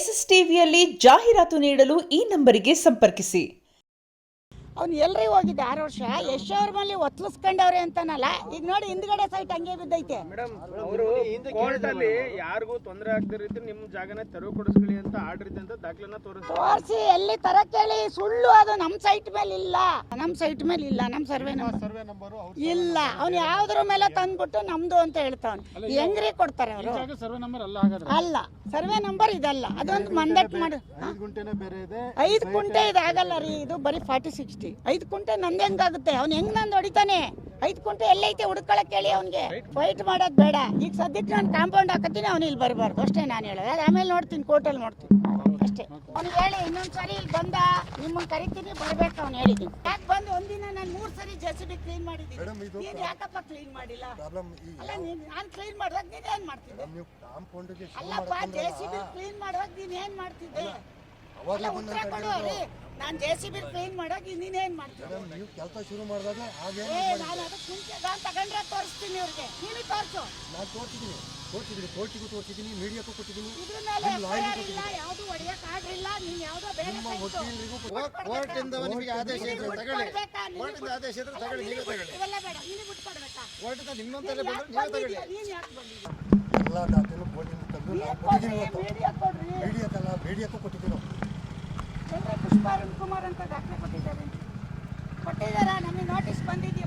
S S ಟಿವಿಯಲ್ಲಿ ಜಾಹೀರಾತು ನೀಡಲು ಈ ನಂಬರಿಗೆ ಸಂಪರ್ಕಿಸಿ. ಅವ್ನು ಎಲ್ರಿಗೂ ಹೋಗಿದ್ದೆ ಆರು ವರ್ಷ? ಯಶ್ ಅವ್ರ ಮೇಲೆ ಒತ್ತಲಿಸ್ಕೊಂಡವ್ರೆ ಅಂತಾನಲ್ಲ? ಈಗ ನೋಡಿ ಹಿಂದ್ಗಡೆ ಸೈಟ್ ಹಂಗೆ ಬಿದ್ದೈತೆ. ಮೇಡಮ್ ಅವರು ಕೋರ್ಟ್ ಅಲ್ಲಿ ಯಾರಿಗೂ ತೊಂದರೆ ಆಗದ ರೀತಿ ನಿಮ್ ಜಾಗನ ತೆರವು ಕೊಡಿಸ್ಕೊಳ್ಳಿ ಅಂತ ಆರ್ಡರ್ ಇದೆ ಅಂತ ತೋರಿಸಿ ಎಲ್ಲಿ ತರ ಕೇಳಿ ಸುಳ್ಳು ಅದು ನಮ್ ಸೈಟ್ ಮೇಲೆ ಇಲ್ಲ. ನಮ್ ಸೈಟ್ ಮೇಲೆ ಇಲ್ಲ ನಮ್ ಸರ್ವೆ ನಂಬರ್ ಇಲ್ಲ ಅವ್ನು ಯಾವ್ದ್ರ ಮೇಲೆ ತಂದ್ಬಿಟ್ಟು ನಮ್ದು ಅಂತ ಹೇಳ್ತಾವ್ನು. ಹೆಂಗ್ರಿ ಕೊಡ್ತಾರೆ ಅವರು? ಸರ್ವೆ ನಂಬರ್ ಅಲ್ಲ ಸರ್ವೆ ನಂಬರ್ ಇದಲ್ಲ ಅದೊಂದು ಮಂದಟ್ ಮಾಡು ಐದು ಇದೆ. ಕುಂಟೆ ಇದಾಗಲ್ಲ ರೀ ಇದು ಬರೀ ಫಾರ್ಟಿ ಸಿಕ್ಸ್ಟಿ ಐದು ಕುಂಟೆ ನಂದು ಹೆಂಗಾಗುತ್ತೆ? ಅವ್ನು ಹೆಂಗ್ ನಂದು ಹೊಡಿತಾನೆ? ಐದು ಕುಂಟೆ ಎಲ್ಲೈತೆ ಹುಡ್ಕೊಳಕ್ ಹೇಳಿ ಅವ್ನಿಗೆ. ಫೈಟ್ ಮಾಡೋದು ಬೇಡ. ಈಗ ಸದ್ಯಕ್ಕೆ ನಾನು ಕಾಂಪೌಂಡ್ ಹಾಕತ್ತೀನಿ ಅವ್ನು ಇಲ್ಲಿ ಬರಬಾರ್ದು. ಅಷ್ಟೇ ನಾನು ಹೇಳೋದು. ಅದು ಆಮೇಲೆ ನೋಡ್ತೀನಿ ಕೋರ್ಟಲ್ಲಿ ನೋಡ್ತೀನಿ. ಅಷ್ಟೇ. ಅವ್ನಿಗೆ ಹೇಳಿ ಇನ್ನೊಂದ್ಸರಿ ಸಾರಿ ಬಂದ ನಿಮ್ಮನ್ನ ಕರಿತೀನಿ ಬರ್ಬೇಕು ಅವ್ನು ಹೇಳಿದ್ದೀನಿ ಯಾಕೆ ಬಂದು ಒಂದಿನ ನಾನು ಮೂರು ಸರಿ ಜೆ ಸಿ ಬಿ ಕ್ಲೀನ್ ಮಾಡಿದ್ದೀನಿ? Madam, ಇದು ನೀನು ಯಾಕಪ್ಪ ಕ್ಲೀನ್ ಮಾಡಿಲ್ಲ? ಪ್ರಾಬ್ಲಮ್ ಈ ಅಲ್ಲ ನೀನು ನಾನು ಕ್ಲೀನ್ ಮಾಡುವಾಗ ನೀನು ಏನು ಮಾಡ್ತಿದ್ದೆ? ನೀವು ಕಾಂಪೌಂಡ್ಗೆ ಶುರು ಅಲ್ಲಪ್ಪ ಜೆ ಸಿ ಬಿ ಮಾಡ್ಕೊಂಡ್ರಲ್ಲ ಕ್ಲೀನ್ ಮಾಡುವಾಗ ನೀನು ಏನ್ ಮಾಡ್ತಿದ್ದೆ? ಅವಾಗ್ಲೇ ಅಲ್ಲ, ಬಂದು ಉತ್ತರ ಕೊಡು. ರೀ. ನಾನ್ ಜೆ ಸಿ ಬಿ ಕ್ಲೀನ್ ಮಾಡುವಾಗ ನೀನು ಏನ್ ಮಾಡ್ತಿದ್ದೆ? ಮೇಡಮ್ ನೀವು ಕೆಲಸ ಶುರು ಮಾಡಿದಾಗ ಹಾಗೆ ಏ ನಾನು ಅದಕ್ಕೆ ಮುಂಚೆ ನಾನು ತಗೊಂಡ್ರೆ ತೋರಿಸ್ತೀನಿ ಇವ್ರಿಗೆ. ನೀನು ತೋರಿಸು. ನಾನು ತೋರಿಸಿದ್ದೀನಿ ತೋರಿಸಿದ್ದೀನಿ ಕೋರ್ಟಿಗೂ ತೋರಿಸಿದ್ದೀನಿ ಮೀಡಿಯಾಕ್ಕೂ ಕೊಟ್ಟಿದ್ದೀನಿ. ಇದ್ರ ಮೇಲೆ ಎಫ್ ಐ ಆರ್ ಇಲ್ಲ ವಕೀಲರಿಗೂ ಕೊಟ್ಟಿದ್ದೀನಿ. ನಿಮಗೆ ಆದೇಶ ಇದ್ರೆ ತಗೊಳ್ಳಿ. ಕೋರ್ಟ್ ಇಂದ ಆದೇಶ ಇದ್ರೆ ತಗೊಳ್ಳಿ ನೀವೇ ತಗೊಳ್ಳಿ. ಕೋರ್ಟ್ ನಿಮ್ಮಂತಲ್ಲೇ ಯಾಕ್ ಬಂದ್ರೆ ನೀವೇ ತಗೊಳ್ಳಿ? ಎಲ್ಲ ದಾಖಲೆ ಕೋರ್ಟಿಂದ ತಂದು ಮೀಡಿಯಾಕ್ಕಲ್ಲ ಮೀಡಿಯಾಕ್ಕೂ ಕೊಟ್ಟಿದ್ದೀನಿ ಚಂದ್ರ ಕುಮಾರ್ ಅಂತ ದಾಖಲೆ ಕೊಟ್ಟಿದ್ದಾರೆ. ಕೊಟ್ಟಿದ್ದಾರಾ? ನಮಗೆ ನೋಟಿಸ್ ಬಂದಿದೆಯಾ?